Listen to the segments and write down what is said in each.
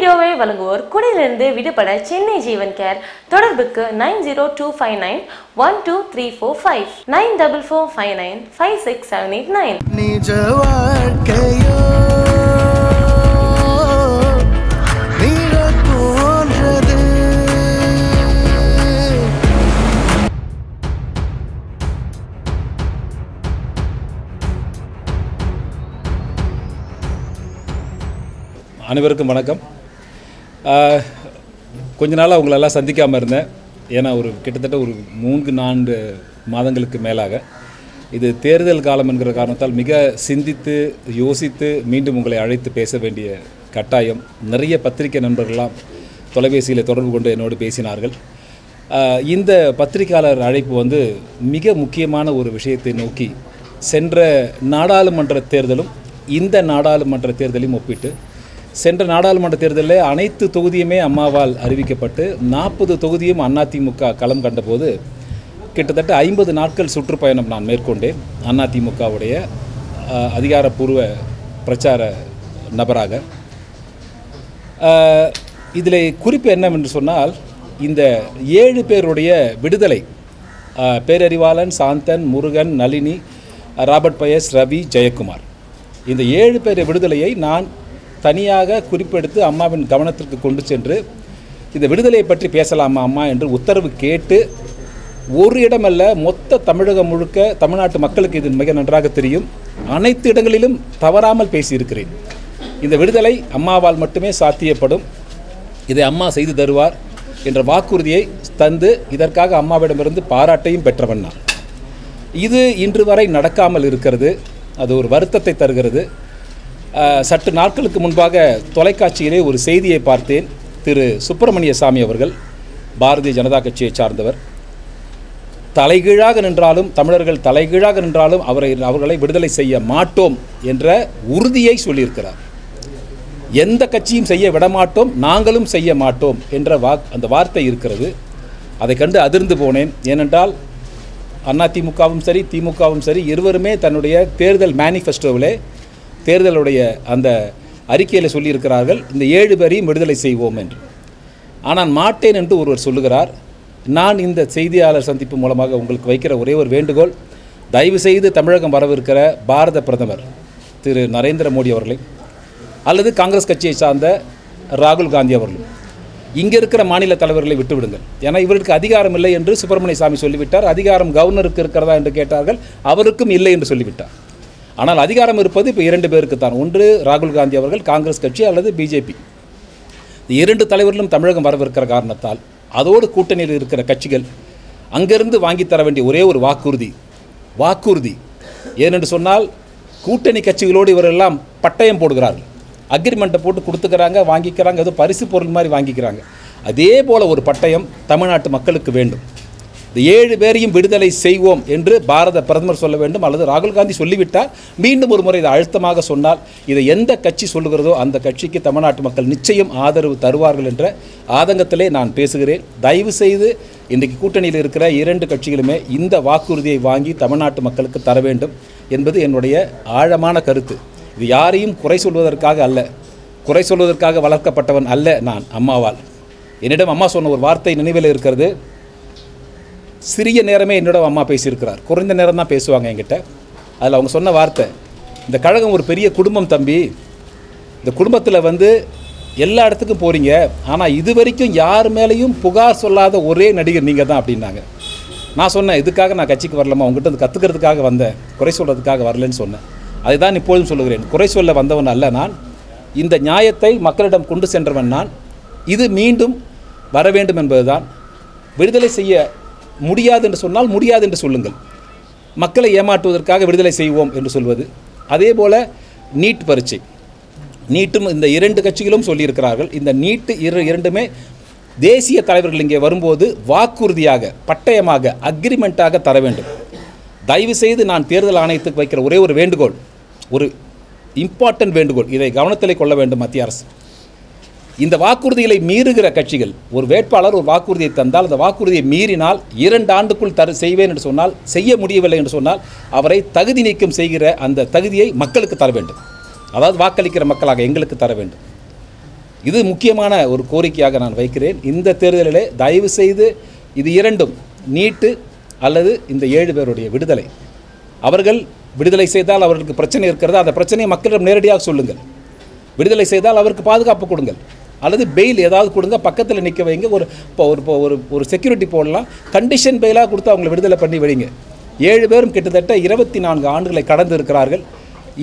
வீடியோவை வழங்குவோர் குடியிலிருந்து விடுபட சென்னை ஜீவன் கேர் தொடர்புக்கு nine zero two five nine one two three four five. Nine double four five nine five six seven eight nine. நிஜ வாழ்க்கையோ? அனைவருக்கும் வணக்கம். கொஞ்ச நாளாக அவங்களெல்லாம் சந்திக்காமல் இருந்தேன். ஏன்னா ஒரு கிட்டத்தட்ட ஒரு மூன்று நான்கு மாதங்களுக்கு மேலாக. இது தேர்தல் காலம் என்கிற காரணத்தால் மிக சிந்தித்து யோசித்து மீண்டும் உங்களை அழைத்து பேச வேண்டிய கட்டாயம். நிறைய பத்திரிகை நண்பர்கள்லாம் தொலைபேசியில் தொடர்பு கொண்டு என்னோடு பேசினார்கள். இந்த பத்திரிகையாளர் அழைப்பு வந்து மிக முக்கியமான ஒரு விஷயத்தை நோக்கி சென்ற நாடாளுமன்ற தேர்தலும் இந்த நாடாளுமன்ற தேர்தலையும் ஒப்பிட்டு சென்ற நாடாளுமன்ற தேர்தலில் அனைத்து தொகுதியுமே அம்மாவால் அறிவிக்கப்பட்டு நாற்பது தொகுதியும் அதிமுக களம் கண்டபோது கிட்டத்தட்ட ஐம்பது நாட்கள் சுற்றுப்பயணம் நான் மேற்கொண்டேன். அதிமுகவுடைய அதிகாரப்பூர்வ பிரச்சார நபராக. இதில் குறிப்பு என்னவென்று சொன்னால் இந்த ஏழு பேருடைய விடுதலை பேரறிவாளன் சாந்தன் முருகன் நளினி ராபர்ட் பயஸ் ரவி ஜெயக்குமார். இந்த ஏழு பேர் விடுதலையை நான் தனியாக குறிப்பெடுத்து அம்மாவின் கவனத்திற்கு கொண்டு சென்று இந்த விடுதலையை பற்றி பேசலாமா அம்மா? என்று உத்தரவு கேட்டு ஒரு இடமல்ல மொத்த தமிழகம் முழுக்க தமிழ்நாட்டு மக்களுக்கு இது மிக நன்றாக தெரியும். அனைத்து இடங்களிலும் தவறாமல் பேசியிருக்கிறேன். இந்த விடுதலை அம்மாவால் மட்டுமே சாத்தியப்படும். இதை அம்மா செய்து தருவார் என்ற வாக்குறுதியை தந்து இதற்காக அம்மாவிடமிருந்து பாராட்டையும் பெற்றவன் நான். இது இன்று வரை நடக்காமல் இருக்கிறது. அது ஒரு வருத்தத்தை தருகிறது. சற்று நாட்களுக்கு முன்பாக தொலைக்காட்சியிலே ஒரு செய்தியை பார்த்தேன். திரு. சுப்பிரமணிய சாமி அவர்கள் பாரதிய ஜனதா கட்சியை சார்ந்தவர். தலைகீழாக நின்றாலும் தமிழர்கள் தலைகீழாக நின்றாலும் அவரை அவர்களை விடுதலை செய்ய மாட்டோம் என்ற உறுதியை சொல்லியிருக்கிறார். எந்த கட்சியும் செய்ய விடமாட்டோம் நாங்களும் செய்ய மாட்டோம் என்ற வா அந்த வார்த்தை இருக்கிறது. அதை கண்டு அதிர்ந்து போனேன். ஏனென்றால் அதிமுகவும் சரி திமுகவும் சரி இருவருமே தன்னுடைய தேர்தல் மேனிஃபெஸ்டோவிலே தேர்தலுடைய அந்த அறிக்கையில் சொல்லியிருக்கிறார்கள் இந்த ஏழு பேரையும் விடுதலை செய்வோம் என்று. ஆனால் மாட்டேன் என்று ஒருவர் சொல்லுகிறார் நான் இந்த செய்தியாளர் சந்திப்பு மூலமாக உங்களுக்கு வைக்கிற ஒரே ஒரு வேண்டுகோள் தயவு செய்து தமிழகம் வரவிருக்கிற பாரத பிரதமர் திரு நரேந்திர மோடி அவர்களை அல்லது காங்கிரஸ் கட்சியை சார்ந்த ராகுல் காந்தி அவர்களும் இங்கே இருக்கிற மாநில தலைவர்களை விட்டுவிடுங்கள். ஏன்னா இவருக்கு அதிகாரம் இல்லை என்று சுப்பிரமணிய சாமி சொல்லிவிட்டார் அதிகாரம் கவர்னருக்கு இருக்கிறதா என்று கேட்டார்கள் அவருக்கும் இல்லை என்று சொல்லிவிட்டார். ஆனால் அதிகாரம் இருப்பது இப்போ இரண்டு பேருக்கு தான் ஒன்று ராகுல் காந்தி அவர்கள் காங்கிரஸ் கட்சி அல்லது பிஜேபி. இரண்டு தலைவர்களும் தமிழகம் வரவிருக்கிற காரணத்தால் அதோடு கூட்டணியில் இருக்கிற கட்சிகள் அங்கிருந்து வாங்கி தர வேண்டிய ஒரே ஒரு வாக்குறுதி வாக்குறுதி. ஏனென்று சொன்னால் கூட்டணி கட்சிகளோடு இவரெல்லாம் பட்டயம் போடுகிறார்கள். அக்ரிமெண்ட்டை போட்டு கொடுத்துக்கிறாங்க வாங்கிக்கிறாங்க ஏதோ பரிசு பொருள் மாதிரி வாங்கிக்கிறாங்க. அதே போல் ஒரு பட்டயம் தமிழ்நாட்டு மக்களுக்கு வேண்டும். இந்த ஏழு பேரையும் விடுதலை செய்வோம் என்று பாரத பிரதமர் சொல்ல வேண்டும் அல்லது ராகுல் காந்தி சொல்லிவிட்டால் மீண்டும் ஒரு முறை இதை அழுத்தமாக சொன்னால் இதை எந்த கட்சி சொல்லுகிறதோ அந்த கட்சிக்கு தமிழ்நாட்டு மக்கள் நிச்சயம் ஆதரவு தருவார்கள் என்ற ஆதங்கத்திலே நான் பேசுகிறேன். தயவு செய்து இன்றைக்கு கூட்டணியில் இருக்கிற இரண்டு கட்சிகளுமே இந்த வாக்குறுதியை வாங்கி தமிழ்நாட்டு மக்களுக்கு தர வேண்டும் என்பது என்னுடைய ஆழமான கருத்து. இது யாரையும் குறை சொல்வதற்காக அல்ல. குறை சொல்வதற்காக வளர்க்கப்பட்டவன் அல்ல நான் அம்மாவால். என்னிடம் அம்மா சொன்ன ஒரு வார்த்தை நினைவில் இருக்கிறது. சிறிய நேரமே என்னோட அம்மா பேசியிருக்கிறார். குறைந்த நேரம் தான் பேசுவாங்க என்கிட்ட. அதில் அவங்க சொன்ன வார்த்தை இந்த கழகம் ஒரு பெரிய குடும்பம் தம்பி. இந்த குடும்பத்தில் வந்து எல்லா இடத்துக்கும் போகிறீங்க ஆனால் இது வரைக்கும் யார் மேலேயும் புகார் சொல்லாத ஒரே நடிகர் நீங்கள் தான் அப்படின்னாங்க. நான் சொன்னேன் இதுக்காக நான் கட்சிக்கு வரலாமா உங்ககிட்ட வந்து கற்றுக்கிறதுக்காக வந்தேன். குறை சொல்கிறதுக்காக வரலன்னு சொன்னேன். அதை தான் இப்பொழுதும் சொல்லுகிறேன். குறை சொல்ல வந்தவன் அல்ல நான். இந்த நியாயத்தை மக்களிடம் கொண்டு சென்றவன் நான். இது மீண்டும் வர வேண்டும் என்பதுதான். விடுதலை செய்ய முடியாது என்று சொன்னால் முடியாது என்று சொல்லுங்கள். மக்களை ஏமாற்றுவதற்காக விடுதலை செய்வோம் என்று சொல்வது. அதே போல் நீட் பரீட்சை. நீட்டும் இந்த இரண்டு கட்சிகளும் சொல்லியிருக்கிறார்கள். இந்த நீட்டு இரு இரண்டுமே தேசிய தலைவர்கள் இங்கே வரும்போது வாக்குறுதியாக பட்டயமாக அக்ரிமெண்ட்டாக தர வேண்டும். தயவு செய்து நான் தேர்தல் ஆணையத்துக்கு வைக்கிற ஒரே ஒரு வேண்டுகோள் ஒரு இம்பார்ட்டன்ட் வேண்டுகோள். இதை கவனத்தில் கொள்ள வேண்டும் மத்திய அரசு. இந்த வாக்குறுதிகளை மீறுகிற கட்சிகள் ஒரு வேட்பாளர் ஒரு வாக்குறுதியை தந்தால் அந்த வாக்குறுதியை மீறினால் இரண்டு ஆண்டுக்குள் தரு செய்வேன் என்று சொன்னால் செய்ய முடியவில்லை என்று சொன்னால் அவரை தகுதி நீக்கம் செய்கிற அந்த தகுதியை மக்களுக்கு தர வேண்டும். அதாவது வாக்களிக்கிற மக்களாக எங்களுக்கு தர வேண்டும். இது முக்கியமான ஒரு கோரிக்கையாக நான் வைக்கிறேன். இந்த தேர்தலிலே தயவு செய்து இது இரண்டும் நீட்டு அல்லது இந்த ஏழு பேருடைய விடுதலை. அவர்கள் விடுதலை செய்தால் அவர்களுக்கு பிரச்சனை இருக்கிறது? அந்த பிரச்சனையை மக்களிடம் நேரடியாக சொல்லுங்கள். விடுதலை செய்தால் அவருக்கு பாதுகாப்பு கொடுங்கள். அல்லது பெயில் ஏதாவது கொடுங்க பக்கத்தில் நிற்க வைங்க ஒரு இப்போ ஒரு இப்போ ஒரு ஒரு செக்யூரிட்டி போடலாம். கண்டிஷன் பெயிலாக கொடுத்து அவங்களை விடுதலை பண்ணி வைங்க ஏழு பேரும் கிட்டத்தட்ட இருபத்தி நான்கு ஆண்டுகளை கடந்து இருக்கிறார்கள்.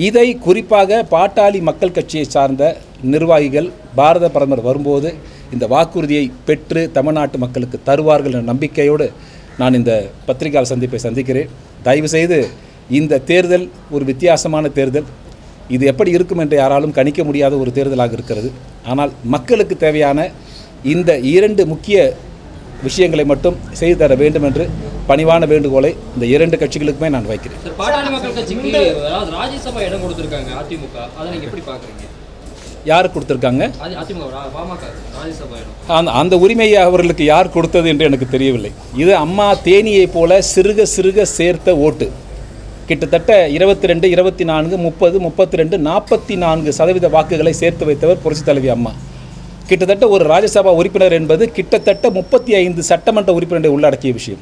இதை குறிப்பாக பாட்டாளி மக்கள் கட்சியை சார்ந்த நிர்வாகிகள் பாரத பிரதமர் வரும்போது இந்த வாக்குறுதியை பெற்று தமிழ்நாட்டு மக்களுக்கு தருவார்கள் என்ற நம்பிக்கையோடு நான் இந்த பத்திரிகையாளர் சந்திப்பை சந்திக்கிறேன். தயவுசெய்து இந்த தேர்தல் ஒரு வித்தியாசமான தேர்தல். இது எப்படி இருக்கும் என்று யாராலும் கணிக்க முடியாத ஒரு தேர்தலாக இருக்கிறது. ஆனால் மக்களுக்கு தேவையான இந்த இரண்டு முக்கிய விஷயங்களை மட்டும் செய்து தர வேண்டும் என்று பணிவான வேண்டுகோளை இந்த இரண்டு கட்சிகளுக்குமே நான் வைக்கிறேன். சார் பாட்டாளி மக்கள் கட்சிக்கு அதாவது ராஜ்யசபா இடம் கொடுத்துருக்காங்க அதிமுக. அதை எப்படி பாக்குறீங்க யார் கொடுத்துருக்காங்க? அது அதிமுக ரா- பாமக ராஜ்யசபா இடம். அந்த அந்த உரிமையை அவர்களுக்கு யார் கொடுத்தது என்று எனக்கு தெரியவில்லை. இது அம்மா தேனியைப் போல சிறுக சிறுக சேர்த்த ஓட்டு. கிட்டத்தட்ட இருபத்தி ரெண்டு இருபத்தி நான்கு முப்பது முப்பத்தி ரெண்டு நாற்பத்தி நான்கு சதவீத வாக்குகளை சேர்த்து வைத்தவர் புரட்சித் தலைவி அம்மா. கிட்டத்தட்ட ஒரு ராஜ்யசபா உறுப்பினர் என்பது கிட்டத்தட்ட முப்பத்தி ஐந்து சட்டமன்ற உறுப்பினரை உள்ளடக்கிய விஷயம்.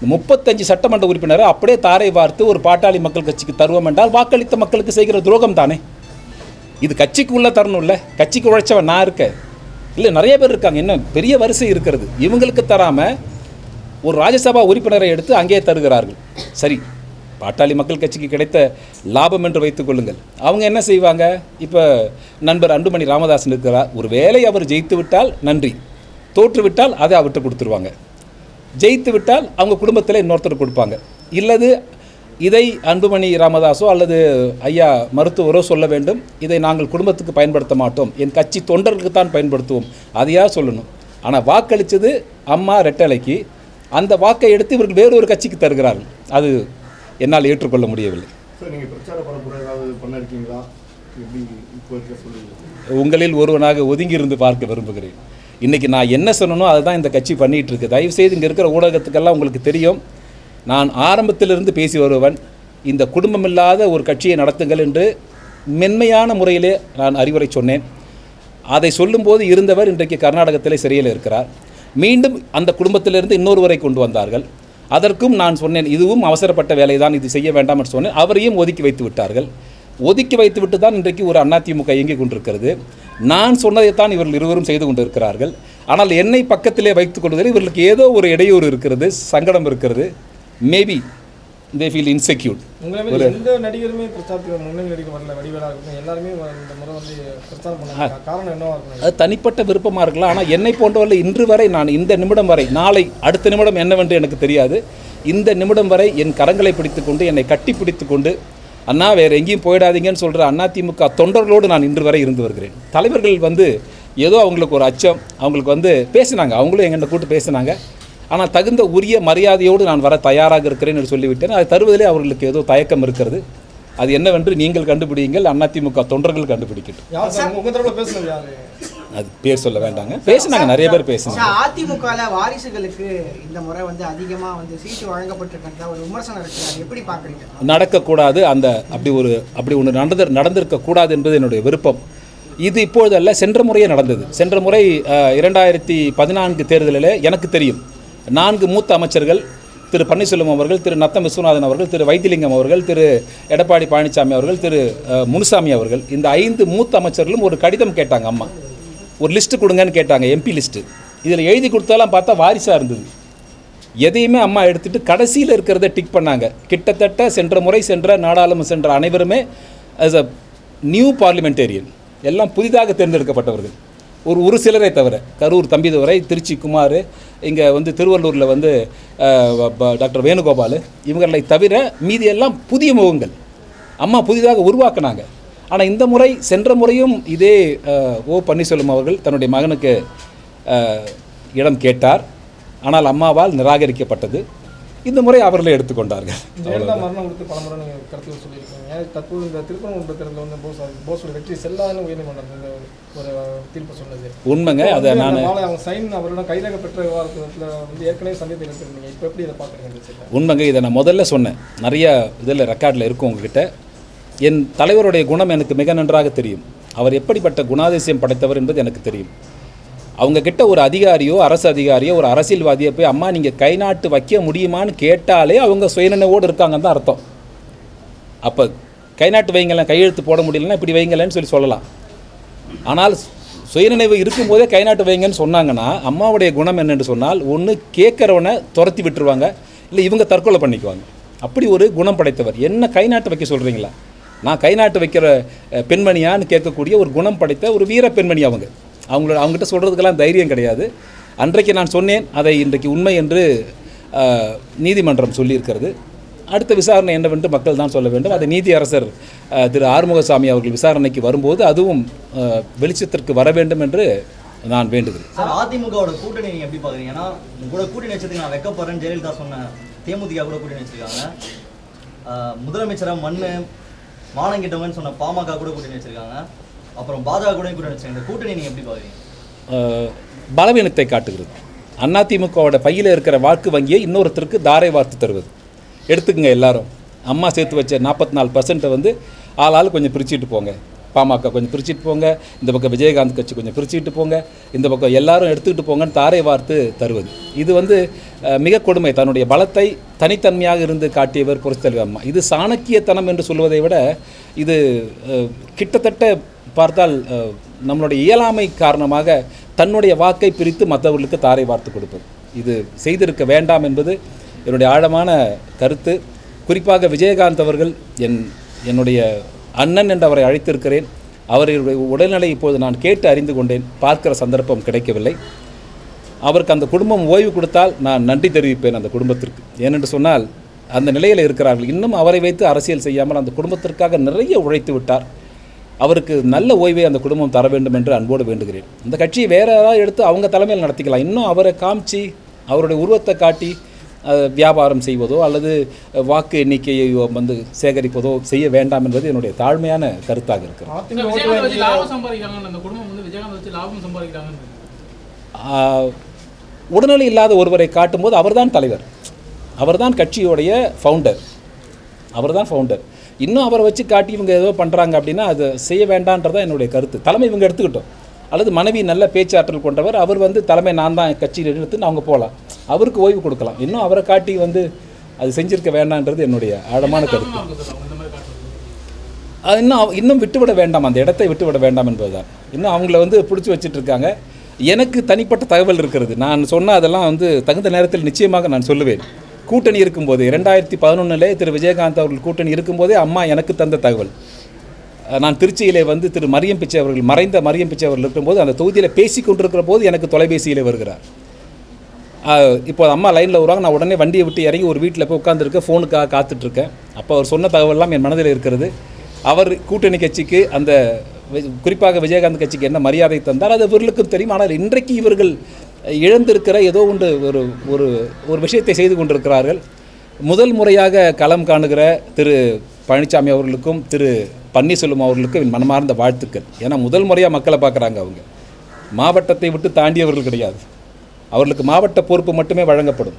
இந்த முப்பத்தஞ்சு சட்டமன்ற உறுப்பினரை அப்படியே தாரை வார்த்து ஒரு பாட்டாளி மக்கள் கட்சிக்கு தருவோம் என்றால் வாக்களித்த மக்களுக்கு செய்கிற துரோகம் தானே? இது கட்சிக்கு உள்ள தரணும் இல்லை. கட்சிக்கு உழைச்சவன் நான் இருக்கேன். இல்லை நிறைய பேர் இருக்காங்க. இன்னும் பெரிய வரிசை இருக்கிறது. இவங்களுக்கு தராமல் ஒரு ராஜ்யசபா உறுப்பினரை எடுத்து அங்கேயே தருகிறார்கள். சரி பாட்டாளி மக்கள் கட்சிக்கு கிடைத்த லாபம் என்று வைத்துக் கொள்ளுங்கள். அவங்க என்ன செய்வாங்க? இப்போ நண்பர் அன்புமணி ராமதாசன் இருக்கிறார். ஒரு வேலை அவர் ஜெயித்து விட்டால் நன்றி. தோற்றுவிட்டால் அதை அவர்கிட்ட கொடுத்துருவாங்க. ஜெயித்து விட்டால் அவங்க குடும்பத்தில் இன்னொருத்தர் கொடுப்பாங்க. இல்லது இதை அன்புமணி ராமதாஸோ அல்லது ஐயா மருத்துவரோ சொல்ல வேண்டும். இதை நாங்கள் குடும்பத்துக்கு பயன்படுத்த மாட்டோம். என் கட்சி தொண்டர்களுக்கு தான் பயன்படுத்துவோம். அதையா சொல்லணும்? ஆனால் வாக்களித்தது அம்மா ரெட்டலைக்கு. அந்த வாக்கை எடுத்து இவர்கள் வேறொரு கட்சிக்கு தருகிறார்கள். அது என்னால் ஏற்றுக்கொள்ள முடியவில்லை. உங்களில் ஒருவனாக ஒதுங்கி இருந்து பார்க்க விரும்புகிறேன். இன்றைக்கி நான் என்ன சொல்லணும் அதை தான் இந்த கட்சி பண்ணிகிட்டு இருக்கு தயவுசெய்து இங்கே இருக்கிற ஊடகத்துக்கெல்லாம் உங்களுக்கு தெரியும். நான் ஆரம்பத்திலிருந்து பேசி வருவன் இந்த குடும்பமில்லாத ஒரு கட்சியை நடத்துங்கள் என்று மென்மையான முறையிலே நான் அறிவுரை சொன்னேன். அதை சொல்லும்போது இருந்தவர் இன்றைக்கு கர்நாடகத்திலே சிறையில் இருக்கிறார். மீண்டும் அந்த குடும்பத்திலிருந்து இன்னொருவரை கொண்டு வந்தார்கள். அதற்கும் நான் சொன்னேன் இதுவும் அவசரப்பட்ட வேலைதான் இது செய்ய வேண்டாம் என்று சொன்னேன். அவரையும் ஒதுக்கி வைத்து விட்டார்கள். ஒதுக்கி வைத்துவிட்டு தான் இன்றைக்கு ஒரு அதிமுக இயங்கிக் கொண்டிருக்கிறது. நான் சொன்னதைத்தான் இவர்கள் இருவரும் செய்து கொண்டிருக்கிறார்கள். ஆனால் என்னை பக்கத்திலே வைத்துக் கொள்வதில் இவர்களுக்கு ஏதோ ஒரு இடையூறு இருக்கிறது சங்கடம் இருக்கிறது. மேபி தே ஃபீல் இன்செக்யூர்ட் மாதிரி எந்த நடிகருமே அது தனிப்பட்ட விருப்பமாக இருக்கலாம். ஆனால் என்னை போன்றவர்கள் இன்று வரை நான் இந்த நிமிடம் வரை நாளை அடுத்த நிமிடம் என்னவென்று எனக்கு தெரியாது. இந்த நிமிடம் வரை என் கரங்களை பிடித்துக்கொண்டு என்னை கட்டி பிடித்துக்கொண்டு அண்ணா வேறு எங்கேயும் போயிடாதீங்கன்னு சொல்கிற அதிமுக தொண்டர்களோடு நான் இன்று வரை இருந்து வருகிறேன். தலைவர்கள் வந்து ஏதோ அவங்களுக்கு ஒரு அச்சம் அவங்களுக்கு வந்து பேசினாங்க. அவங்களும் எங்கிட்ட கூட்டு பேசினாங்க. ஆனால் தகுந்த உரிய மரியாதையோடு நான் வர தயாராக இருக்கிறேன் என்று சொல்லிவிட்டேன். அதை தருவதிலே அவர்களுக்கு ஏதோ தயக்கம் இருக்கிறது. அது என்னவென்று நீங்கள் கண்டுபிடியுங்கள். அதிமுக தொண்டர்கள் கண்டுபிடிக்கட்டும். அது பேர் சொல்ல வேண்டாங்க. பேசினாங்க நிறைய பேர் பேசினாங்க சார், அதிமுகல வாரிசுகளுக்கு இந்த முறை வந்து அதிகமா வந்து சீட்டு வழங்கப்பட்டிருக்கிறதா ஒரு விமர்சனம் இருக்கு. அது எப்படி பாக்குறீங்க நடக்கக்கூடாது அந்த அப்படி ஒரு அப்படி ஒன்று நடந்து நடந்திருக்கக்கூடாது என்பது என்னுடைய விருப்பம். இது இப்பொழுதல்ல சென்ற முறையே நடந்தது. சென்ற முறை இரண்டாயிரத்தி பதினான்கு தேர்தலில் எனக்கு தெரியும். நான்கு மூத்த அமைச்சர்கள் திரு பன்னீர்செல்வம் அவர்கள் திரு நத்தம் விஸ்வநாதன் அவர்கள் திரு வைத்திலிங்கம் அவர்கள் திரு எடப்பாடி பழனிசாமி அவர்கள் திரு முனுசாமி அவர்கள். இந்த ஐந்து மூத்த அமைச்சர்களும் ஒரு கடிதம் கேட்டாங்க அம்மா. ஒரு லிஸ்ட்டு கொடுங்கன்னு கேட்டாங்க எம்பி லிஸ்ட்டு இதில் எழுதி கொடுத்தாலாம் பார்த்தா வாரிசாக இருந்தது. எதையுமே அம்மா எடுத்துட்டு கடைசியில் இருக்கிறத டிக் பண்ணாங்க. கிட்டத்தட்ட சென்ற முறை சென்ற நாடாளுமன்ற சென்ற அனைவருமே அஸ் அ நியூ பார்லிமெண்டேரியன் எல்லாம் புதிதாக தேர்ந்தெடுக்கப்பட்டவர்கள். ஒரு ஒரு சிலரை தவிர கரூர் தம்பிதுவரை திருச்சி குமார் இங்கே வந்து திருவள்ளூரில் வந்து ப- டாக்டர் வேணுகோபால் இவங்களை தவிர மீதியெல்லாம் புதிய முகங்கள். அம்மா புதிதாக உருவாக்குனாங்க. ஆனால் இந்த முறை சென்ற முறையும் இதே ஓ பன்னீர்செல்வம் அவர்கள் தன்னுடைய மகனுக்கு இடம் கேட்டார். ஆனால் அம்மாவால் நிராகரிக்கப்பட்டது. இந்த முறை அவர்களே எடுத்துக்கொண்டார்கள். உண்மைங்க. அதை நான் அவங்க சைன் அவரிடம் கைரக பெற்ற விவகாரத்தில் வந்து ஏற்கனவே சந்தேகத்தில் இருந்திருந்தீங்க இப்போ எப்படி இதை பார்க்குறீங்க உண்மைங்க. இதை நான் முதல்ல சொன்னேன். நிறைய இதில் ரெக்கார்டில் இருக்கும் உங்ககிட்ட. என் தலைவருடைய குணம் எனக்கு மிக நன்றாக தெரியும். அவர் எப்படிப்பட்ட குணாதிசயம் படைத்தவர் என்பது எனக்கு தெரியும். அவங்க கிட்ட ஒரு அதிகாரியோ அரசு அதிகாரியோ ஒரு அரசியல்வாதியை போய் அம்மா நீங்கள் கை நாட்டு வைக்க முடியுமான்னு கேட்டாலே அவங்க சுயநினைவோடு இருக்காங்கன்னு தான் அர்த்தம். அப்போ கை நாட்டு வைங்களேன் கையெழுத்து போட முடியலன்னா இப்படி வைங்களேன்னு சொல்லி சொல்லலாம். ஆனால் சுயநினைவு இருக்கும்போதே கை நாட்டு வைங்கன்னு சொன்னாங்கன்னா அம்மாவுடைய குணம் என்னென்னு சொன்னால் ஒன்று கேட்குறவனை துரத்தி விட்டுருவாங்க இல்லை இவங்க தற்கொலை பண்ணிக்குவாங்க. அப்படி ஒரு குணம் படைத்தவர். என்ன கை நாட்டு வைக்க சொல்கிறீங்களா நான் கை நாட்டு வைக்கிற பெண்மணியான்னு கேட்கக்கூடிய ஒரு குணம் படைத்த ஒரு வீர பெண்மணி அவங்க. அவங்களோட அவங்ககிட்ட சொல்கிறதுக்கெல்லாம் தைரியம் கிடையாது. அன்றைக்கு நான் சொன்னேன் அதை இன்றைக்கு உண்மை என்று நீதிமன்றம் சொல்லியிருக்கிறது. அடுத்த விசாரணை என்னவென்று மக்கள் தான் சொல்ல வேண்டும். அதை நீதியரசர் அரசர் திரு ஆறுமுகசாமி அவர்கள் விசாரணைக்கு வரும்போது அதுவும் வெளிச்சத்திற்கு வர வேண்டும் என்று நான் வேண்டுகிறேன். சார் அதிமுகவோட கூட்டணி நீங்க எப்படி பாக்குறீங்க ஏன்னா உங்களோட கூட கூட்டணி வச்சதுக்கு நான் வைக்கப்படுறேன்னு ஜெயலலிதா சொன்ன தேமுதிக கூட கூட்டணி வச்சிருக்காங்க. ஆஹ் முதலமைச்சரா மண்ணு மானங்கிட்டவங்கன்னு சொன்ன பாமக கூட கூட்டணி வச்சிருக்காங்க. அப்புறம் பாஜக கூட கூட்டணி இந்த கூட்டணி எப்படி பாக்குறீங்க? பலவீனத்தை காட்டுகிறது. அதிமுகவோட பையில் இருக்கிற வாக்கு வங்கியை இன்னொருத்தருக்கு தாரை வார்த்து தருவது. எடுத்துக்கங்க எல்லாரும். அம்மா சேர்த்து வச்ச நாற்பத்தி நாலு பர்சன்ட்டை வந்து ஆளாள் கொஞ்சம் பிரிச்சுட்டு போங்க. பாமக கொஞ்சம் பிரிச்சுட்டு போங்க. இந்த பக்கம் விஜயகாந்த் கட்சி கொஞ்சம் பிரிச்சுட்டு போங்க. இந்த பக்கம் எல்லாரும் எடுத்துக்கிட்டு போங்கன்னு தாரை வார்த்து தருவது. இது வந்து மிக கொடுமை. தன்னுடைய பலத்தை தனித்தன்மையாக இருந்து காட்டியவர் புரட்சித்தலைவர் அம்மா. இது சாணக்கியத்தனம் என்று சொல்வதை விட இது கிட்டத்தட்ட பார்த்தால் நம்மளுடைய இயலாமை காரணமாக தன்னுடைய வாக்கை பிரித்து மற்றவர்களுக்கு தாரை வார்த்து கொடுப்பது. இது செய்திருக்க வேண்டாம் என்பது என்னுடைய ஆழமான கருத்து. குறிப்பாக விஜயகாந்த் அவர்கள் என் என்னுடைய அண்ணன் என்று அவரை அழைத்திருக்கிறேன். அவருடைய உடல்நிலை இப்போது நான் கேட்டு அறிந்து கொண்டேன். பார்க்கிற சந்தர்ப்பம் கிடைக்கவில்லை. அவருக்கு அந்த குடும்பம் ஓய்வு கொடுத்தால் நான் நன்றி தெரிவிப்பேன் அந்த குடும்பத்திற்கு. ஏனென்று சொன்னால் அந்த நிலையில் இருக்கிறார்கள். இன்னும் அவரை வைத்து அரசியல் செய்யாமல் அந்த குடும்பத்திற்காக நிறைய உழைத்து விட்டார். அவருக்கு நல்ல ஓய்வை அந்த குடும்பம் தர வேண்டும் என்று அன்போடு வேண்டுகிறேன். இந்த கட்சியை வேற ஏதாவது எடுத்து அவங்க தலைமையில் நடத்திக்கலாம். இன்னும் அவரை காமிச்சு அவருடைய உருவத்தை காட்டி வியாபாரம் செய்வதோ அல்லது வாக்கு எண்ணிக்கையை வந்து சேகரிப்பதோ செய்ய வேண்டாம் என்பது என்னுடைய தாழ்மையான கருத்தாக இருக்கிறது. உடல்நிலை இல்லாத ஒருவரை காட்டும்போது அவர்தான் தலைவர். அவர்தான் கட்சியுடைய ஃபவுண்டர் அவர்தான் ஃபவுண்டர் இன்னும் அவரை வச்சு காட்டி இவங்க ஏதோ பண்ணுறாங்க அப்படின்னா அது செய்ய வேண்டான்றதான் என்னுடைய கருத்து. தலைமை இவங்க எடுத்துக்கிட்டோம். அல்லது மனைவி நல்ல பேச்சாற்றல் கொண்டவர் அவர் வந்து தலைமை நான் தான் கட்சியில் எடுத்துன்னு அவங்க போகலாம். அவருக்கு ஓய்வு கொடுக்கலாம். இன்னும் அவரை காட்டி வந்து அது செஞ்சிருக்க வேண்டான்றது என்னுடைய ஆழமான கருத்து. அது இன்னும் அவ- இன்னும் விட்டுவிட வேண்டாம். அந்த இடத்தை விட்டுவிட வேண்டாம் என்பதுதான். இன்னும் அவங்கள வந்து பிடிச்சி வச்சிட்டு இருக்காங்க எனக்கு தனிப்பட்ட தகவல் இருக்கிறது. நான் சொன்ன அதெல்லாம் வந்து தகுந்த நேரத்தில் நிச்சயமாக நான் சொல்லுவேன். கூட்டணி இருக்கும்போது ரெண்டாயிரத்தி பதினொன்றிலே திரு விஜயகாந்த் அவர்கள் கூட்டணி இருக்கும்போதே அம்மா எனக்கு தந்த தகவல். நான் திருச்சியிலே வந்து திரு மரியம் பிச்சை அவர்கள் மறைந்த மரியம் பிச்சை அவர்கள் இருக்கும்போது அந்த தொகுதியில் பேசி கொண்டிருக்கிற போது எனக்கு தொலைபேசியிலே வருகிறார். இப்போ அம்மா லைனில் வருவாங்க நான் உடனே வண்டியை விட்டு இறங்கி ஒரு வீட்டில் போய் உட்காந்துருக்கேன் ஃபோனுக்காக காத்துட்ருக்கேன். அப்போ அவர் சொன்ன தகவல்லாம் என் மனதில் இருக்கிறது. அவர் கூட்டணி கட்சிக்கு அந்த குறிப்பாக விஜயகாந்த் கட்சிக்கு என்ன மரியாதை தந்தார் அது இவர்களுக்கும் தெரியும். ஆனால் இன்றைக்கு இவர்கள் இழந்திருக்கிற ஏதோ ஒன்று ஒரு ஒரு ஒரு விஷயத்தை செய்து கொண்டிருக்கிறார்கள். முதல் முறையாக களம் காணுகிற திரு பழனிசாமி அவர்களுக்கும் திரு பன்னீர்செல்வம் அவர்களுக்கும் என் மனமார்ந்த வாழ்த்துக்கள். ஏன்னா முதல் முறையாக மக்களை பார்க்குறாங்க அவங்க. மாவட்டத்தை விட்டு தாண்டியவர்கள் கிடையாது. அவர்களுக்கு மாவட்ட பொறுப்பு மட்டுமே வழங்கப்படும்.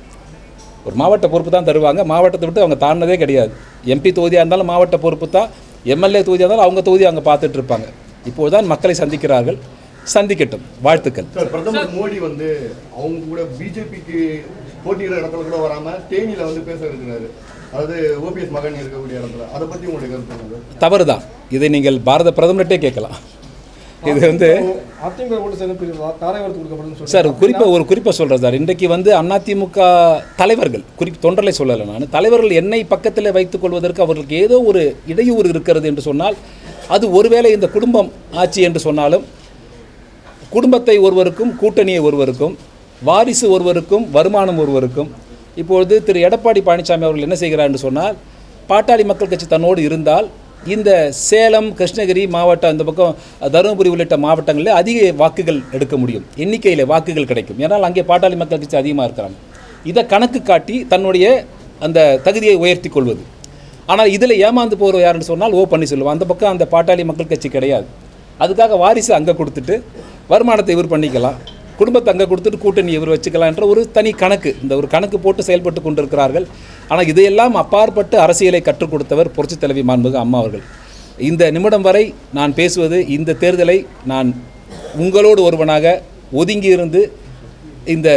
ஒரு மாவட்ட பொறுப்பு தான் தருவாங்க. மாவட்டத்தை விட்டு அவங்க தாண்டினதே கிடையாது. எம்பி தொகுதியாக இருந்தாலும் மாவட்ட பொறுப்பு தான். எம்எல்ஏ தொகுதியாக இருந்தாலும் அவங்க தொகுதி அங்கே பார்த்துட்டு இருப்பாங்க. இப்போது தான் மக்களை சந்திக்கிறார்கள். சந்திக்கட்டும். வாழ்த்துக்கள். சார் பிரதமர் மோடி வந்து அவங்க கூட பிஜேபிக்கு போட்டியிட இடத்துல கூட வராம தேனியில வந்து பேச இருக்கிறாரு. அதாவது ஓபிஎஸ் மகன் இருக்கக்கூடிய இடத்துல. அதை பத்தி உங்களுடைய கருத்து என்னது தவறு தான் இதை நீங்கள் பாரத பிரதமர்கிட்டே கேட்கலாம். இது வந்து சார் குறிப்பாக ஒரு குறிப்பாக சொல்கிறேன் சார். இன்றைக்கு வந்து அதிமுக தலைவர்கள் குறி தொண்டர்களை சொல்லலை நான். தலைவர்கள் என்னை பக்கத்தில் வைத்துக் கொள்வதற்கு அவர்களுக்கு ஏதோ ஒரு இடையூறு இருக்கிறது என்று சொன்னால் அது ஒருவேளை இந்த குடும்பம் ஆட்சி என்று சொன்னாலும் குடும்பத்தை ஒருவருக்கும் கூட்டணியை ஒருவருக்கும் வாரிசு ஒருவருக்கும் வருமானம் ஒருவருக்கும். இப்பொழுது திரு எடப்பாடி பழனிசாமி அவர்கள் என்ன செய்கிறார் என்று சொன்னால் பாட்டாளி மக்கள் கட்சி தன்னோடு இருந்தால் இந்த சேலம் கிருஷ்ணகிரி மாவட்டம் அந்த பக்கம் தருமபுரி உள்ளிட்ட மாவட்டங்களில் அதிக வாக்குகள் எடுக்க முடியும். எண்ணிக்கையில் வாக்குகள் கிடைக்கும். ஏன்னால் அங்கே பாட்டாளி மக்கள் கட்சி அதிகமாக இருக்கிறாங்க. இதை கணக்கு காட்டி தன்னுடைய அந்த தகுதியை உயர்த்தி கொள்வது. ஆனால் இதில் ஏமாந்து போகிற யாருன்னு சொன்னால் ஓ பன்னீர்செல்வம். அந்த பக்கம் அந்த பாட்டாளி மக்கள் கட்சி கிடையாது. அதுக்காக வாரிசு அங்கே கொடுத்துட்டு வருமானத்தை இவர் பண்ணிக்கலாம். குடும்பத்தை அங்கே கொடுத்துட்டு கூட்டணி இவர் வச்சுக்கலாம் என்ற ஒரு தனி கணக்கு. இந்த ஒரு கணக்கு போட்டு செயல்பட்டு கொண்டிருக்கிறார்கள். ஆனால் இதையெல்லாம் அப்பாற்பட்டு அரசியலை கற்றுக் கொடுத்தவர் புரட்சித் தலைவி மாண்புக அம்மா அவர்கள். இந்த நிமிடம் வரை நான் பேசுவது இந்த தேர்தலை நான் உங்களோடு ஒருவனாக ஒதுங்கி இருந்து இந்த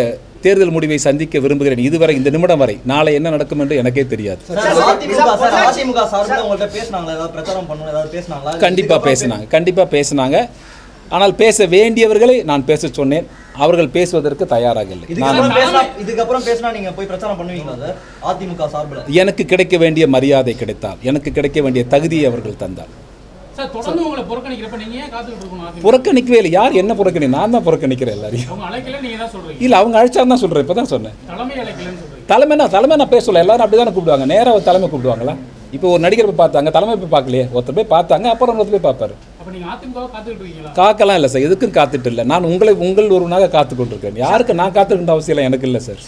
தேர்தல் முடிவை சந்திக்க விரும்புகிறேன். இதுவரை இந்த நிமிடம் வரை நாளை என்ன நடக்கும் என்று எனக்கே தெரியாது. கண்டிப்பாக பேசினாங்க. கண்டிப்பாக பேசினாங்க. ஆனால் பேச வேண்டியவர்களை நான் பேச சொன்னேன். அவர்கள் பேசுவதற்கு தயாராக இல்லை. இதுக்கப்புறம் பேசினா நீங்க போய் பிரச்சாரம் பண்ணுவீங்களா அதிமுக சார்பில். எனக்கு கிடைக்க வேண்டிய மரியாதை கிடைத்தால் எனக்கு கிடைக்க வேண்டிய தகுதியை அவர்கள் தந்தார். சார் தொடர்ந்து உங்களை புறக்கணிக்கிறப்ப நீங்க ஏன் காத்துக்கிட்டு இருக்கணும் அதிமுக? புறக்கணிக்கவே இல்லை. யார் என்ன புறக்கணி? நான் தான் புறக்கணிக்கிறேன் எல்லாரையும். அவங்க அழைக்கல நீங்க தான் சொல்றீங்க. இல்லை அவங்க அழைச்சா தான் சொல்கிறேன் இப்போ தான் சொன்னேன். தலைமை அழைக்கலன்னு சொல்றீங்க. தலைமை நான் தலைமை நான் பேச சொல்ல. எல்லாரும் அப்படி தானே கூப்பிடுவாங்க நேராக தலைமை கூப்பிடுவாங்களா? இப்போ ஒரு நடிகர் போய் பார்த்தாங்க. தலைமை போய் பார்க்கலையே. ஒருத்தர் போய் பார்த்தாங்க. அப்புறம் ஒருத்தர் போய் பார்ப்பாரு. அப்ப நீங்க அதிமுக காத்துக்கிட்டு இருக்கீங்களா காக்கலாம் இல்லை சார். எதுக்கும் காத்துட்டு இல்லை. நான் உங்களை உங்கள் ஒருவனாக காத்து கொண்டிருக்கேன் யாருக்கு நான் காத்துக்கின்ற அவசியம் இல்லை எனக்கு இல்லை சார்.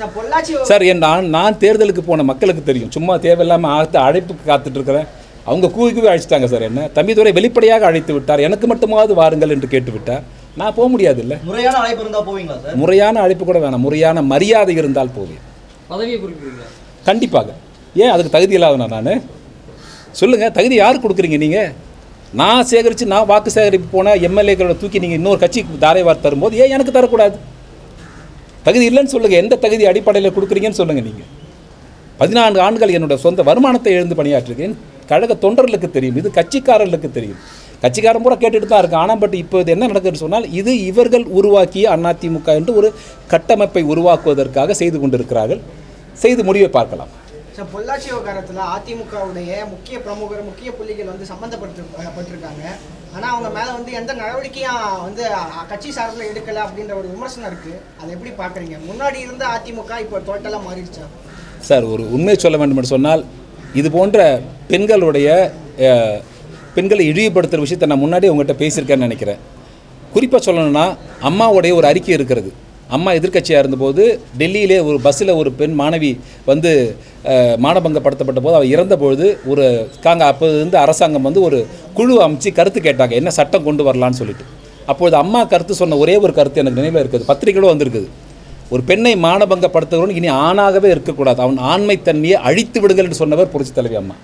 சார் என் நான் நான் தேர்தலுக்கு போன மக்களுக்கு தெரியும். சும்மா தேவையில்லாமல் ஆழ்த்த அழைப்புக்கு காத்துட்டு இருக்கிறேன். அவங்க கூவி கூவி அழைச்சிட்டாங்க சார் என்ன. தம்பிதுரை வெளிப்படையாக அழைத்து விட்டார். எனக்கு மட்டுமாவது வாருங்கள் என்று கேட்டு விட்டார் நான் போக முடியாது இல்லை. முறையான அழைப்பு இருந்தா போவீங்களா சார்? முறையான அழைப்பு கூட வேணாம். முறையான மரியாதை இருந்தால் போவேன். பதவியை குறிப்பிடுறீங்களா கண்டிப்பாக. ஏன் அதுக்கு தகுதி இல்லாதவனா நான்? சொல்லுங்கள் தகுதி யார் கொடுக்குறீங்க நீங்கள் நான் சேகரித்து நான் வாக்கு சேகரிப்பு போனால் எம்எல்ஏக்களோட தூக்கி நீங்கள் இன்னொரு கட்சிக்கு தாரைவார் தரும்போது ஏன் எனக்கு தரக்கூடாது? தகுதி இல்லைன்னு சொல்லுங்கள் எந்த தகுதி அடிப்படையில் கொடுக்குறீங்கன்னு சொல்லுங்கள் நீங்கள் பதினான்கு ஆண்டுகள் என்னோட சொந்த வருமானத்தை எழுந்து பணியாற்றிருக்கேன் கழக தொண்டர்களுக்கு தெரியும். இது கட்சிக்காரர்களுக்கு தெரியும். கட்சிக்காரன் கூட கேட்டுட்டு தான் இருக்கு ஆனால் பட் இப்போ இது என்ன நடக்குதுன்னு சொன்னால் இது இவர்கள் உருவாக்கிய அதிமுக என்று ஒரு கட்டமைப்பை உருவாக்குவதற்காக செய்து கொண்டிருக்கிறார்கள். செய்து முடிவை பார்க்கலாம். சார் பொள்ளாச்சி விவகாரத்தில் அதிமுகவுடைய முக்கிய பிரமுகர் முக்கிய புள்ளிகள் வந்து சம்மந்தப்பட்டு பட்டிருக்காங்க ஆனால் அவங்க மேலே வந்து எந்த நடவடிக்கையும் வந்து கட்சி சார்பில் எடுக்கலை அப்படின்ற ஒரு விமர்சனம் இருக்குது அதை எப்படி பார்க்குறீங்க? முன்னாடி இருந்த அதிமுக இப்போ டோட்டலாக மாறிடுச்சா? சார் ஒரு உண்மை சொல்ல வேண்டும் என்று சொன்னால் இது போன்ற பெண்களுடைய பெண்களை இழிவுபடுத்துகிற விஷயத்தை நான் முன்னாடி உங்கள்கிட்ட பேசியிருக்கேன்னு நினைக்கிறேன். குறிப்பாக சொல்லணும்னா அம்மாவுடைய ஒரு அறிக்கை இருக்கிறது. அம்மா எதிர்க்கட்சியாக இருந்தபோது டெல்லியிலே ஒரு பஸ்ஸில் ஒரு பெண் மாணவி வந்து மானபங்கப்படுத்தப்பட்ட போது அவள் இறந்தபொழுது ஒரு காங்க அப்போது இருந்து அரசாங்கம் வந்து ஒரு குழு அமைச்சு கருத்து கேட்டாங்க. என்ன சட்டம் கொண்டு வரலான்னு சொல்லிட்டு. அப்பொழுது அம்மா கருத்து சொன்ன ஒரே ஒரு கருத்து எனக்கு நினைவில் இருக்குது. பத்திரிகைகளும் வந்திருக்குது. ஒரு பெண்ணை மானபங்கப்படுத்துகிறவன் இனி ஆணாகவே இருக்கக்கூடாது. அவன் ஆண்மைத்தன்மையை அழித்து விடுங்கள் என்று சொன்னவர் புரட்சித் தலைவி அம்மா.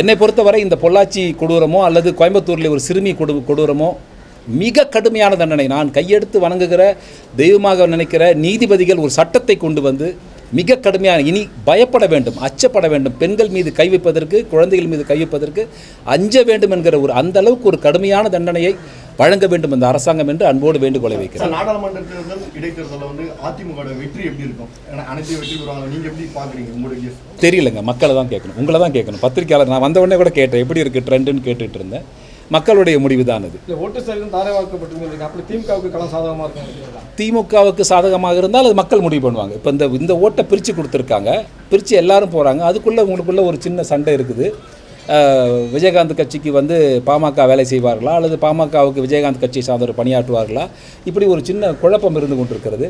என்னை பொறுத்தவரை இந்த பொள்ளாச்சி கொடூரமோ அல்லது கோயம்புத்தூரில் ஒரு சிறுமி கொடு கொடூரமோ மிக கடுமையான தண்டனை. நான் கையெடுத்து வணங்குகிற தெய்வமாக நினைக்கிற நீதிபதிகள் ஒரு சட்டத்தை கொண்டு வந்து மிக கடுமையான இனி பயப்பட வேண்டும் அச்சப்பட வேண்டும். பெண்கள் மீது கை வைப்பதற்கு குழந்தைகள் மீது கை வைப்பதற்கு அஞ்ச வேண்டும் என்கிற ஒரு அந்த அளவுக்கு ஒரு கடுமையான தண்டனையை வழங்க வேண்டும் இந்த அரசாங்கம் என்று அன்போடு வேண்டுகோளை வைக்கிறேன். நாடாளுமன்ற தேர்தல் இடைத்தேர்தலில் வந்து அதிமுக வெற்றி எப்படி இருக்கும்? அனைத்து வெற்றி பெறுவாங்க நீங்க எப்படி பாக்குறீங்க உங்களுடைய? தெரியலங்க மக்களை தான் கேட்கணும். உங்களை தான் கேட்கணும். பத்திரிக்கையாளர் நான் வந்த உடனே கூட கேட்டேன் எப்படி இருக்குது ட்ரெண்டுன்னு கேட்டுட்டு இருந்தேன். மக்களுடைய முடிவு தான் அது திமுகவுக்கு சாதகமாக இருந்தால் அது மக்கள் முடிவு பண்ணுவாங்க. இப்போ இந்த இந்த ஓட்டை பிரித்து கொடுத்துருக்காங்க. பிரித்து எல்லாரும் போகிறாங்க அதுக்குள்ளே உங்களுக்குள்ள ஒரு சின்ன சண்டை இருக்குது. விஜயகாந்த் கட்சிக்கு வந்து பாமக வேலை செய்வார்களா? அல்லது பாமகவுக்கு விஜயகாந்த் கட்சி சார்ந்தவர் பணியாற்றுவார்களா? இப்படி ஒரு சின்ன குழப்பம் இருந்து கொண்டிருக்கிறது.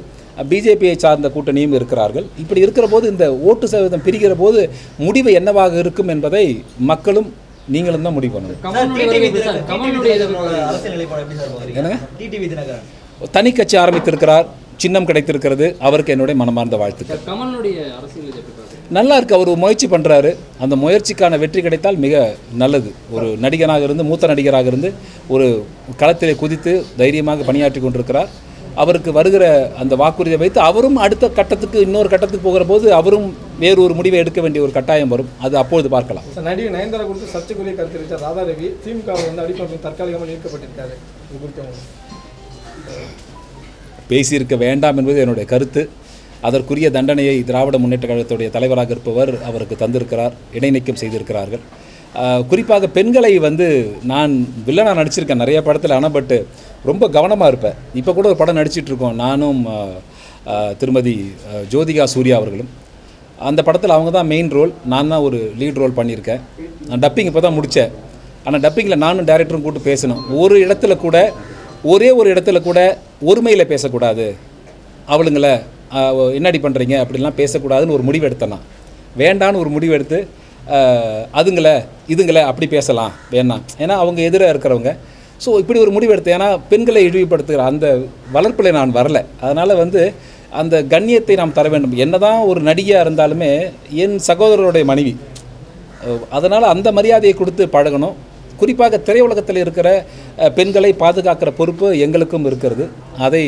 பிஜேபியை சார்ந்த கூட்டணியும் இருக்கிறார்கள். இப்படி இருக்கிற போது இந்த ஓட்டு சதவீதம் பிரிக்கிற போது முடிவு என்னவாக இருக்கும் என்பதை மக்களும் நீங்களும் தான் முடிவு பண்ணணும். என்னங்க? தனி கட்சி ஆரம்பித்திருக்கிறார் சின்னம் கிடைத்திருக்கிறது அவருக்கு என்னுடைய மனமார்ந்த வாழ்த்துக்கள். நல்லா இருக்கு அவர் முயற்சி பண்ணுறாரு அந்த முயற்சிக்கான வெற்றி கிடைத்தால் மிக நல்லது. ஒரு நடிகனாக இருந்து மூத்த நடிகராக இருந்து ஒரு களத்திலே குதித்து தைரியமாக பணியாற்றி கொண்டிருக்கிறார். அவருக்கு வருகிற அந்த வாக்குறுதியை வைத்து அவரும் அடுத்த கட்டத்துக்கு இன்னொரு கட்டத்துக்கு போகிற போது அவரும் வேறு ஒரு முடிவை எடுக்க வேண்டிய ஒரு கட்டாயம் வரும். அது அப்பொழுது பார்க்கலாம். நடிகை நயன்தாரா குறித்து சர்ச்சைக்குரிய கருத்து தெரிவித்த ராதா ரவி திமுக வந்து அடிப்படையில் தற்காலிகமாக நீக்கப்பட்டிருக்காரு பேசியிருக்க வேண்டாம் என்பது என்னுடைய கருத்து. அதற்குரிய தண்டனையை திராவிட முன்னேற்ற கழகத்துடைய தலைவராக இருப்பவர் அவருக்கு தந்திருக்கிறார் இடைநீக்கம் செய்திருக்கிறார்கள். குறிப்பாக பெண்களை வந்து நான் வில்லனாக நடிச்சிருக்கேன் நிறைய படத்தில். ஆனால் பட்டு ரொம்ப கவனமாக இருப்பேன். இப்போ கூட ஒரு படம் நடிச்சிட்ருக்கோம் நானும் திருமதி ஜோதிகா சூர்யா அவர்களும். அந்த படத்தில் அவங்க தான் மெயின் ரோல் நான் தான் ஒரு லீட் ரோல் பண்ணியிருக்கேன். நான் டப்பிங் இப்போ தான் முடித்தேன் ஆனால் டப்பிங்கில் நானும் டேரக்டரும் கூட்டு பேசணும். ஒரு இடத்துல கூட ஒரே ஒரு இடத்துல கூட ஒருமையில் பேசக்கூடாது. அவளுங்களை என்னடி பண்ணுறீங்க அப்படிலாம் பேசக்கூடாதுன்னு ஒரு முடிவு எடுத்தேன் நான். வேண்டான்னு ஒரு முடிவு எடுத்து அதுங்கள இதுங்கள அப்படி பேசலாம் வேணாம். ஏன்னா அவங்க எதிராக இருக்கிறவங்க. ஸோ இப்படி ஒரு முடிவு எடுத்தேன். ஏன்னா பெண்களை இழிவுபடுத்துகிற அந்த வளர்ப்பில் நான் வரல. அதனால் வந்து அந்த கண்ணியத்தை நாம் தர வேண்டும். என்னதான் ஒரு நடிகையாக இருந்தாலுமே என் சகோதரருடைய மனைவி அதனால் அந்த மரியாதையை கொடுத்து பழகணும். குறிப்பாக திரையுலகத்தில் இருக்கிற பெண்களை பாதுகாக்கிற பொறுப்பு எங்களுக்கும் இருக்கிறது. அதை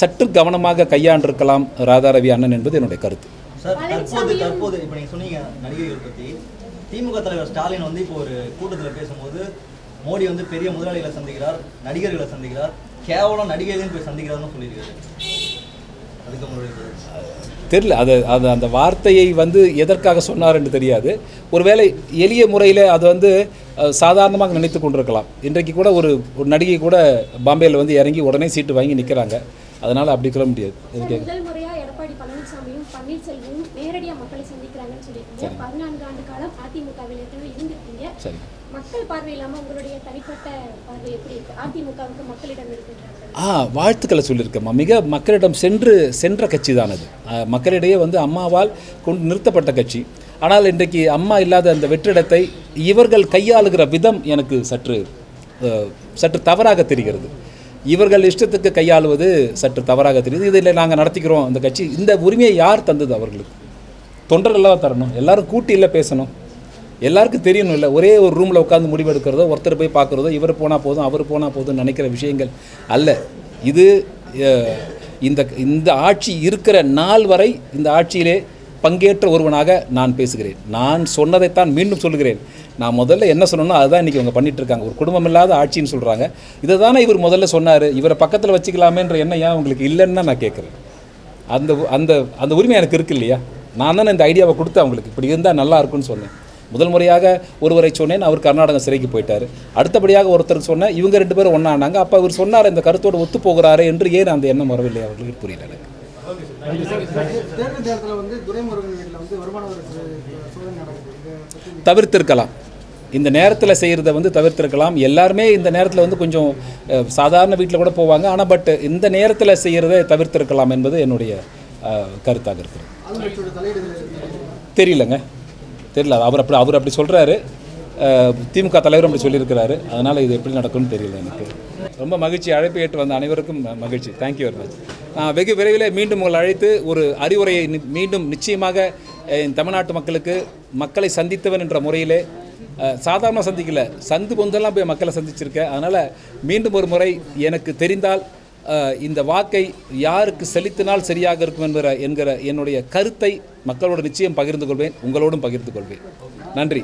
சற்று கவனமாக கையாண்டிருக்கலாம் ராதாரவி அண்ணன் என்பது என்னுடைய கருத்து. சார் தற்போது தற்போது இப்போ நீங்கள் சொன்னீங்க நடிகை பற்றி திமுக தலைவர் ஸ்டாலின் வந்து இப்போ ஒரு கூட்டத்தில் பேசும்போது மோடி வந்து பெரிய முதலாளிகளை சந்திக்கிறார் நடிகர்களை சந்திக்கிறார் கேவலம் நடிகர்களையும் போய் சந்திக்கிறார்னு சொல்லியிருக்காரு. அதுக்கு தெரியல அது அது அந்த வார்த்தையை வந்து எதற்காக சொன்னார் என்று தெரியாது. ஒருவேளை எளிய முறையில் அது வந்து சாதாரணமாக நினைத்து கொண்டிருக்கலாம். இன்றைக்கு கூட ஒரு ஒரு நடிகை கூட பாம்பேயில் வந்து இறங்கி உடனே சீட்டு வாங்கி நிற்கிறாங்க அதனால் அப்படி சொல்ல முடியாது. இதுக்கு முதல் முறையா எடப்பாடி பழனிசாமியும் பன்னீர்செல்வமும் நேரடியா மக்களை சந்திக்கிறாங்கன்னு சொல்லியிருக்கீங்க. பதினான்கு ஆண்டு காலம் அதிமுகவில் ஏற்கனவே இருந்திருக்கீங்க? சரி மக்கள் பார்வை இல்லாம உங்களுடைய தனிப்பட்ட பார்வை எப்படி இருக்கு? அதிமுகவுக்கு மக்களிடம் இருக்கின்றார்கள். ஆ வாழ்த்துக்களை சொல்லியிருக்கேம்மா. மிக மக்களிடம் சென்று சென்ற கட்சி தான் அது மக்களிடையே வந்து அம்மாவால் கொண்டு நிறுத்தப்பட்ட கட்சி. ஆனால் இன்றைக்கு அம்மா இல்லாத அந்த வெற்றிடத்தை இவர்கள் கையாளுகிற விதம் எனக்கு சற்று சற்று தவறாக தெரிகிறது. இவர்கள் இஷ்டத்துக்கு கையாளுவது சற்று தவறாக தெரியுது. இதில் நாங்கள் நடத்திக்கிறோம் அந்த கட்சி. இந்த உரிமையை யார் தந்தது அவர்களுக்கு? தொண்டர்களாக தரணும். எல்லாரும் கூட்டியில் பேசணும். எல்லாருக்கும் தெரியணும் இல்லை. ஒரே ஒரு ரூமில் உட்காந்து முடிவெடுக்கிறதோ ஒருத்தர் போய் பார்க்குறதோ இவர் போனால் போதும் அவர் போனால் போதும் நினைக்கிற விஷயங்கள் அல்ல. இது இந்த இந்த ஆட்சி இருக்கிற நாள் வரை இந்த ஆட்சியிலே பங்கேற்ற ஒருவனாக நான் பேசுகிறேன். நான் சொன்னதைத்தான் மீண்டும் சொல்கிறேன் நான் முதல்ல என்ன சொன்னேனோ அதுதான் இன்றைக்கி அவங்க பண்ணிட்டு இருக்காங்க ஒரு குடும்பம் இல்லாத ஆட்சின்னு சொல்கிறாங்க இதை தானே இவர் முதல்ல சொன்னார். இவரை பக்கத்தில் வச்சுக்கலாமேன்ற எண்ணம் ஏன் உங்களுக்கு இல்லைன்னு நான் கேட்குறேன். அந்த அந்த அந்த உரிமை எனக்கு இருக்கு இல்லையா? நான் தானே இந்த ஐடியாவை கொடுத்தேன் அவங்களுக்கு. இப்படி இருந்தால் நல்லா இருக்கும்னு சொன்னேன். முதல் முறையாக ஒருவரை சொன்னேன். அவர் கர்நாடகம் சிறைக்கு போயிட்டார். அடுத்தபடியாக ஒருத்தருக்கு சொன்னேன் இவங்க ரெண்டு பேரும் ஒன்றானாங்க அப்போ அவர் சொன்னார் இந்த கருத்தோடு ஒத்து போகிறாரு என்று ஏன் அந்த எண்ணம் வரவில்லை அவர்களுக்கு புரியல எனக்கு. தவிர்த்திருக்கலாம். இந்த நேரத்தில் செய்கிறத வந்து தவிர்த்திருக்கலாம். எல்லாருமே இந்த நேரத்தில் வந்து கொஞ்சம் சாதாரண வீட்டில் கூட போவாங்க. ஆனால் பட் இந்த நேரத்தில் செய்கிறத தவிர்த்திருக்கலாம் என்பது என்னுடைய கருத்தாக இருக்கிறது. தெரியலங்க. தெரியல. அவர் அப்படி அவர் அப்படி சொல்கிறாரு திமுக தலைவர் அப்படி சொல்லியிருக்கிறாரு. அதனால் இது எப்படி நடக்கும்னு தெரியல எனக்கு. ரொம்ப மகிழ்ச்சி. அழைப்பு ஏற்று வந்த அனைவருக்கும் மகிழ்ச்சி. தேங்க்யூ வெரி மச் நான் வெகு விரைவில் மீண்டும் உங்களை அழைத்து ஒரு அறிவுரையை நி- மீண்டும் நிச்சயமாக தமிழ்நாட்டு மக்களுக்கு மக்களை சந்தித்தவன் என்ற முறையிலே சாதாரண சந்திக்கல. சந்து பொந்தெல்லாம் போய் மக்களை சந்திச்சிருக்கேன். அதனால் மீண்டும் ஒரு முறை எனக்கு தெரிந்தால் இந்த வாக்கை யாருக்கு செலுத்தினால் சரியாக இருக்கும் என்கிற என்கிற என்னுடைய கருத்தை மக்களோடு நிச்சயம் பகிர்ந்து கொள்வேன். உங்களோடும் பகிர்ந்து கொள்வேன். நன்றி.